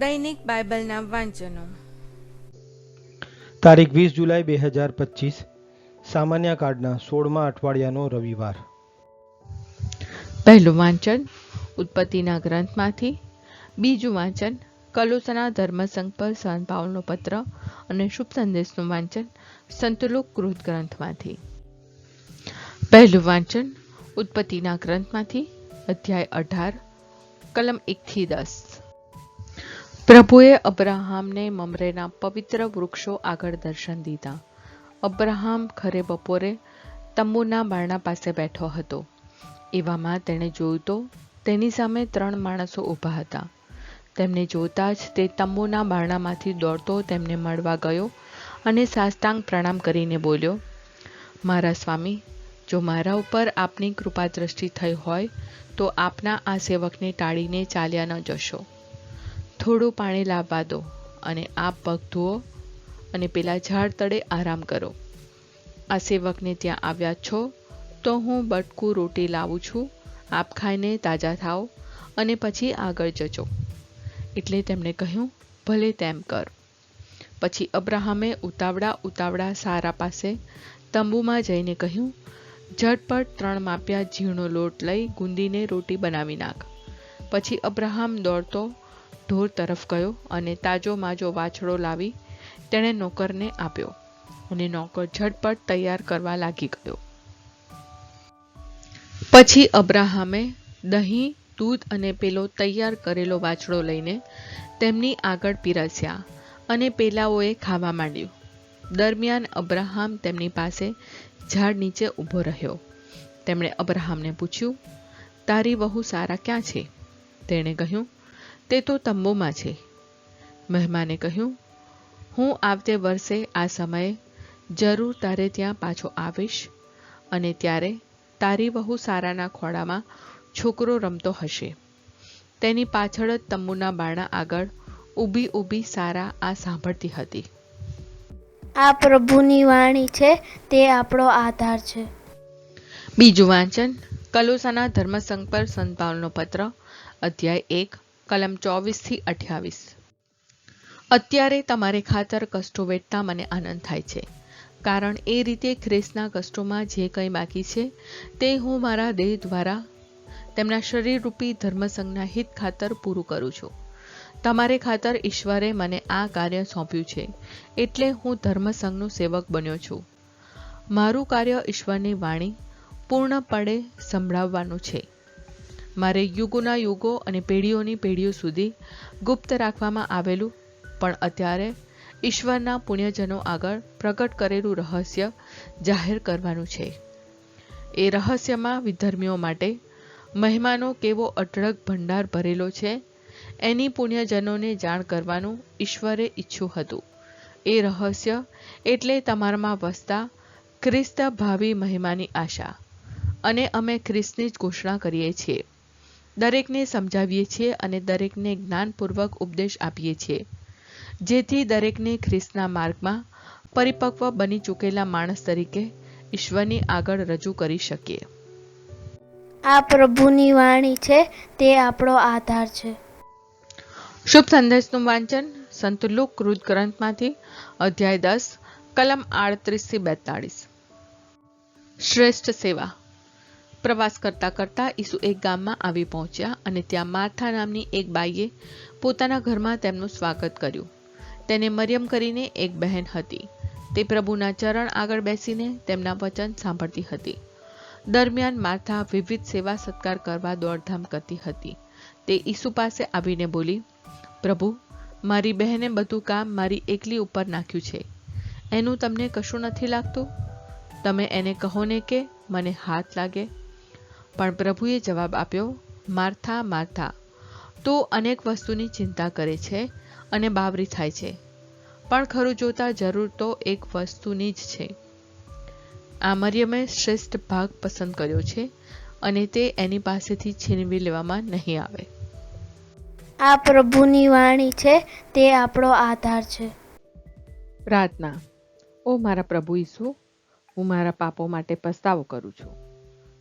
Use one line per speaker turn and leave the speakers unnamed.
દૈનિક બાઇબલના વાંચનો.
તારીખ વીસ જુલાઈ બે હજાર પચીસ સામાન્ય કાર્ડના સોળમા અઠવાડિયાનો રવિવાર.
પહેલું વાંચન ઉત્પત્તિના ગ્રંથમાંથી બીજું વાંચન કલોસના ધર્મસંઘ પર સંત પાવલનો પત્ર અને શુભ સંદેશનું વાંચન સંતલુક કૃત ગ્રંથમાંથી. પહેલું વાંચન ઉત્પત્તિના ગ્રંથમાંથી અધ્યાય અઢાર કલમ એકથી દસ. પ્રભુએ અબ્રાહામને મમરેના પવિત્ર વૃક્ષો આગળ દર્શન દીધા. અબ્રાહામ ખરે બપોરે તંબુના બારણા પાસે બેઠો હતો. એવામાં તેણે જોયું તો, તેની સામે ત્રણ માણસો ઊભા હતા. તેમને જોતા જ તે તંબુના બારણામાંથી દોડતો તેમને મળવા ગયો અને સાષ્ટાંગ પ્રણામ કરીને બોલ્યો, મારા સ્વામી, જો મારા ઉપર આપની કૃપા દ્રષ્ટિ થઈ હોય, તો આપના આ સેવકને ટાળીને ચાલ્યા ન જશો. થોડું પાણી લાવવા દો અને આપ પગ ધુઓ અને પેલા ઝાડ તળે આરામ કરો. આ સેવકને ત્યાં આવ્યા છો તો હું બટકું રોટી લાવું છું, આપ ખાઈને તાજા થાઓ અને પછી આગળ જજો. એટલે તેમણે કહ્યું, ભલે તેમ કર. પછી અબ્રાહમે ઉતાવળા ઉતાવળા સારા પાસે તંબુમાં જઈને કહ્યું, ઝટપટ ત્રણ માપ્યા ઝીણો લોટ લઈ ગુંદીને રોટી બનાવી નાખ. પછી અબ્રાહમ દોડતો ઢોર તરફ ગયો અને તાજો માજો વાછડો લાવી તેણે નોકરને આપ્યો અને નોકર ઝટપટ તૈયાર કરવા લાગી ગયો. પછી અબ્રાહમે દહીં, દૂધ અને પેલો તૈયાર કરેલો વાછડો લઈને તેમની આગળ પીરસ્યા અને પેલાઓએ ખાવા માંડ્યું. દરમિયાન અબ્રાહામ તેમની પાસે ઝાડ નીચે ઊભો રહ્યો. તેમણે અબ્રાહામને પૂછ્યું, તારી વહુ સારા ક્યાં છે? તેણે કહ્યું તે તો તંબુમાં છે. મહેમાને કહ્યું હું આવતે વર્ષે આ સમયે જરૂર તારે ત્યાં પાછો આવીશ અને ત્યારે તારી વહુ સારાના ખોળામાં છોકરો રમતો હશે. તેની પાછળ જ તંબુના બાણા આગળ ઊભી ઊભી સારા આ સાંભળતી હતી.
આ પ્રભુની વાણી છે તે આપણો આધાર છે.
બીજું વાંચન કલોસાના ધર્મસંઘ પર સંતાવનનો પત્ર અધ્યાય એક કલમ ચોવીસથી અઠ્યાવીસ. અત્યારે તમારે ખાતર કષ્ટો વેઠતા મને આનંદ થાય છે. કારણ એ રીતે ખ્રિસ્તના કષ્ટોમાં જે કંઈ બાકી છે, તે હું મારા દેહ દ્વારા, તેમના શરીરરૂપી ધર્મસંઘના હિત ખાતર પૂરું કરું છું. તમારે ખાતર ઈશ્વરે મને આ કાર્ય સોંપ્યું છે, એટલે હું ધર્મસંઘનું સેવક બન્યો છું. મારું કાર્ય ઈશ્વરની વાણી પૂર્ણપણે સંભળાવવાનું છે. મારે યુગોના યુગો અને પેઢીઓની પેઢીઓ સુધી ગુપ્ત રાખવામાં આવેલું, પણ અત્યારે ઈશ્વરના પુણ્યજનો આગળ પ્રગટ કરેલું રહસ્ય જાહેર કરવાનું છે. એ રહસ્યમાં વિધર્મીઓ માટે મહેમાનો કેવો અઢળક ભંડાર ભરેલો છે, એની પુણ્યજનોને જાણ કરવાનું ઈશ્વરે ઈચ્છું હતું. એ રહસ્ય એટલે તમારામાં વસતા ખ્રિસ્ત ભાવિ મહિમાની આશા, અને અમે ખ્રિસ્તની જ ઘોષણા કરીએ છીએ. દરેકને સમજાવીએ છીએ અને દરેકને જ્ઞાનપૂર્વક ઉપદેશ આપીએ છીએ. જેથી દરેકને ખ્રિસ્તના માર્ગમાં પરિપક્વ બની ચૂકેલા માણસ તરીકે ઈશ્વરની આગળ રજૂ કરી શકીએ.
આ પ્રભુની વાણી છે તે આપણો આધાર છે.
શુભ સંદેશનું વાંચન સંત લુક કૃત ગ્રંથમાંથી અધ્યાય દસ કલમ આડત્રીસથી બેતાળીસ. શ્રેષ્ઠ સેવા. પ્રવાસ કરતા કરતા ઈસુ એક ગામમાં આવી પહોંચ્યા અને ત્યાં માર્થા નામની એક બાઈએ પોતાના ઘરમાં તેમનું સ્વાગત કર્યું. તેને મરિયમ કરીને એક બહેન હતી. તે પ્રભુના ચરણ આગળ બેસીને તેમના વચન સાંભળતી હતી. દરમિયાન માર્થા વિવિધ સેવા સત્કાર કરવા દોડધામ કરતી હતી. તે ઈસુ પાસે આવીને બોલી, પ્રભુ, મારી બહેને બધું કામ મારી એકલી ઉપર નાખ્યું છે. એનું તમને કશું નથી લાગતું? તમે એને કહો ને કે મને હાથ લાગે પણ પ્રભુએ જવાબ આપ્યો માર્થા માર્થા. તો અનેક વસ્તુની ચિંતા કરે છે અને બાવરી થાય છે. પણ ખરું જોતા જરૂર તો એક વસ્તુની જ છે. આ મરિયમે શ્રેષ્ઠ ભાગ પસંદ કર્યો છે અને તે એની પાસેથી છીનવી લેવામાં નહીં આવે.
આ પ્રભુની વાણી છે તે આપણો આધાર છે.
પ્રાર્થના. ઓ મારા પ્રભુ ઈસુ હું મારા પાપો માટે પસ્તાવો કરું છું.